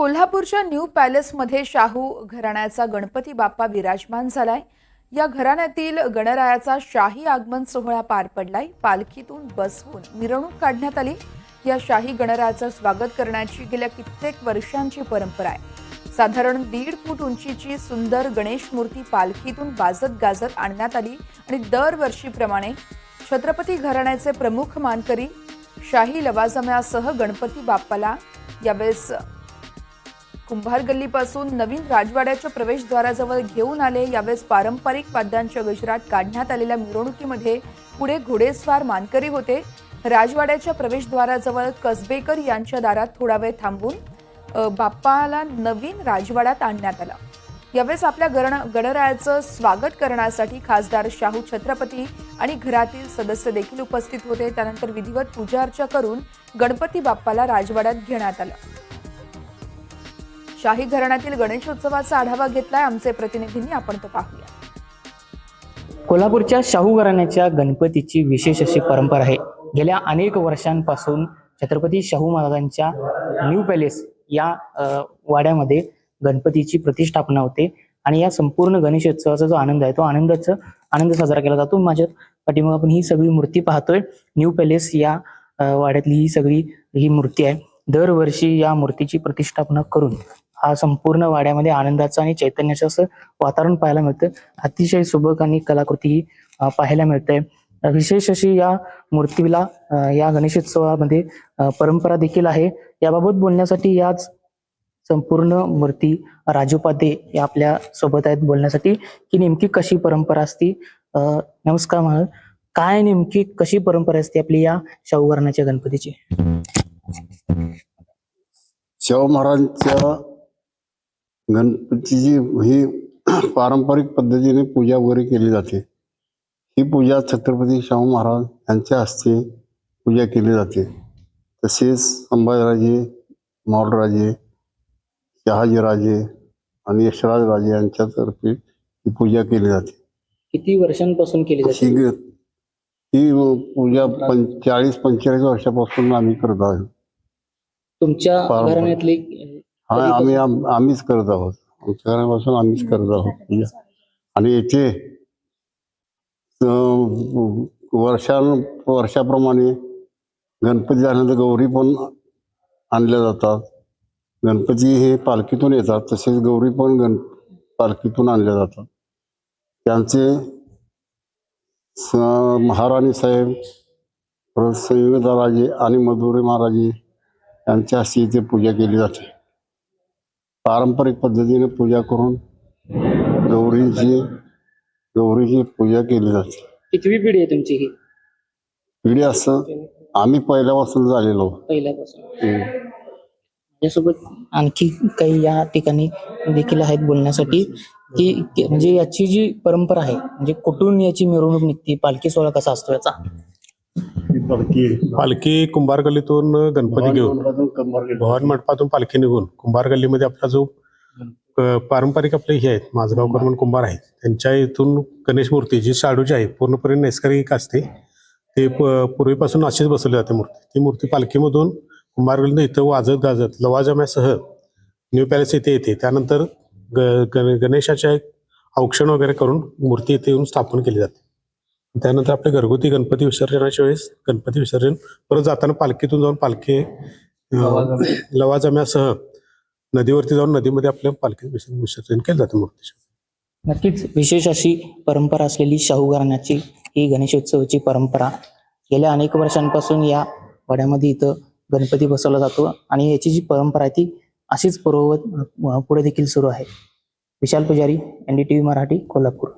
कोल्हापूरच्या न्यू पॅलेसमध्ये शाहू घराण्याचा गणपती बाप्पा विराजमान झालाय. या घराण्यातील गणरायाचा शाही आगमन सोहळा पार पडलाय. पालखीतून बसवून मिरवणूक काढण्यात आली. या शाही गणरायाचं स्वागत करण्याची गेल्या कित्येक वर्षांची परंपरा आहे. साधारण दीड फूट उंचीची सुंदर गणेश मूर्ती पालखीतून वाजत गाजत आणण्यात आली आणि दरवर्षीप्रमाणे छत्रपती घराण्याचे प्रमुख मानकरी शाही लवाजम्यासह गणपती बाप्पाला यावेळेस कुंभार गल्लीपासून नवीन राजवाड्याच्या प्रवेशद्वाराजवळ घेऊन आले. यावेळेस पारंपरिक वाद्यांच्या गजरात काढण्यात आलेल्या मिरवणुकीमध्ये पुढे घोडेस्वार मानकरी होते. राजवाड्याच्या प्रवेशद्वाराजवळ कसबेकर यांच्या दारात थोडा वेळ थांबून बाप्पाला नवीन राजवाड्यात आणण्यात आला. यावेळेस आपल्या गण गणरायाचं स्वागत करण्यासाठी खासदार शाहू छत्रपती आणि घरातील सदस्य देखील उपस्थित होते. त्यानंतर विधिवत पूजा अर्चा करून गणपती बाप्पाला राजवाड्यात घेण्यात आलं. शाही घराण्यातील गणेशोत्सवाचा आढावा घेतलाय आमचे प्रतिनिधींनी. आपण तो पाहूया. कोल्हापूरच्या शाहू घराण्याच्या गणपतीची विशेष अशी परंपरा आहे. गेल्या अनेक वर्षांपासून छत्रपती शाहू महाराजांच्या न्यू पॅलेस या वाड्यामध्ये गणपतीची प्रतिष्ठापना होते आणि या संपूर्ण गणेशोत्सवाचा जो आनंद आहे तो आनंदाचा आनंद साजरा केला जातो. माझ्या पाठीमागे आपण ही सगळी मूर्ती पाहतोय. न्यू पॅलेस या वाड्यातली ही सगळी ही मूर्ती आहे. दरवर्षी या मूर्तीची प्रतिष्ठापना करून हा संपूर्ण वाड्यामध्ये आनंदाचं आणि चैतन्याचं असं वातावरण पाहायला मिळतं. अतिशय सुबक आणि कलाकृती ही पाहायला मिळते. विशेष अशी या मूर्तीला या गणेशोत्सवामध्ये परंपरा देखील आहे. याबाबत बोलण्यासाठी याच संपूर्ण मूर्ती राजूपादे या आपल्यासोबत आहेत बोलण्यासाठी की नेमकी कशी परंपरा असती? नमस्कार महाराज काय नेमकी कशी परंपरा असते आपली या शाहू गणपतीची? शाहू महाराजांच्या गणपतीची ही पारंपरिक पद्धतीने पूजा वगैरे केली जाते. ही पूजा छत्रपती शाहू महाराज यांच्या हस्ते पूजा केली जाते. तसेच संभाजीराजे मावळराजे शहाजीराजे आणि यशराज राजे यांच्यातर्फे ही पूजा केली जाते. किती वर्षांपासून केली जाते? ही पूजा पं चाळीस पंचेचाळीस वर्षापासून आम्ही करत आहोत. तुमच्या. घराण्यातली हा आम्ही आम- आम्हीच करत आहोत. आमच्या घरापासून आम्हीच करत आहोत. पूजा आणि येथे अं, वर्षां वर्षाप्रमाणे गणपती झाल्यानंतर गौरी पण आणल्या जातात. गणपती हे पालखीतून येतात तसेच गौरी पण गण पालखीतून आणल्या जातात. त्यांचे स- महाराणी साहेब परत संयुक्तराजे आणि मधुरे महाराजे यांच्या हस्ते इथे पूजा केली जाते. पारंपरिक पद्धतीने पूजा करून गौरीची गौरीची पूजा केली जाते. कितवी पिढी आहे तुमची ही? पिढी असं आम्ही पहिल्यापासून झालेलो. पहिल्यापासून. हम्म. माझ्यासोबत आणखी काही या ठिकाणी देखील आहेत बोलण्यासाठी. की की म्हणजे याची जी परंपरा आहे म्हणजे कुठून याची मिरवणूक निघते पालखी सोहळा कसा असतो याचा? पालखी. कुंभार गल्लीतून गणपती घेऊन. भवानी मंडपातून पालखी निघून कुंभार गल्लीमध्ये आपला जो अ, पारंपरिक आपले हे आहेत माझगावकर म्हणून कुंभार आहेत. त्यांच्या इथून गणेश मूर्ती जी शाडूची आहे पूर्णपणे नैसर्गिक असते. ते प- पूर्वीपासून अशीच बसवली जाते मूर्ती. ती मूर्ती पालखीमधून कुंभार इथं वाजत गाजत लवाजम्यासह न्यू पॅलेस इथे येते. त्यानंतर ग- गण- गणेशाच्या एक औक्षण वगैरे करून मूर्ती इथे येऊन स्थापन केली जाते. त्यानंतर आपल्या घरगुती गणपती विसर्जनाच्या वेळेस गणपती विसर्जन. परत जाताना पालखीतून जाऊन पालखी लवाजम्यासह नदीवरती जाऊन नदीमध्ये आपल्या पालखी विसर्जन विसर्जन केलं जातं मूर्तीचं नक्कीच विशेष अशी परंपरा असलेली शाहू घराण्याची ही गणेशोत्सवाची परंपरा गेल्या अनेक वर्षांपासून या वाड्यामध्ये इथं गणपती बसवला जातो आणि याची जी परंपरा आहे ती अशीच पूर्ववत पुढे देखील सुरू आहे. विशाल पुजारी एनडीटीव्ही मराठी कोल्हापूर.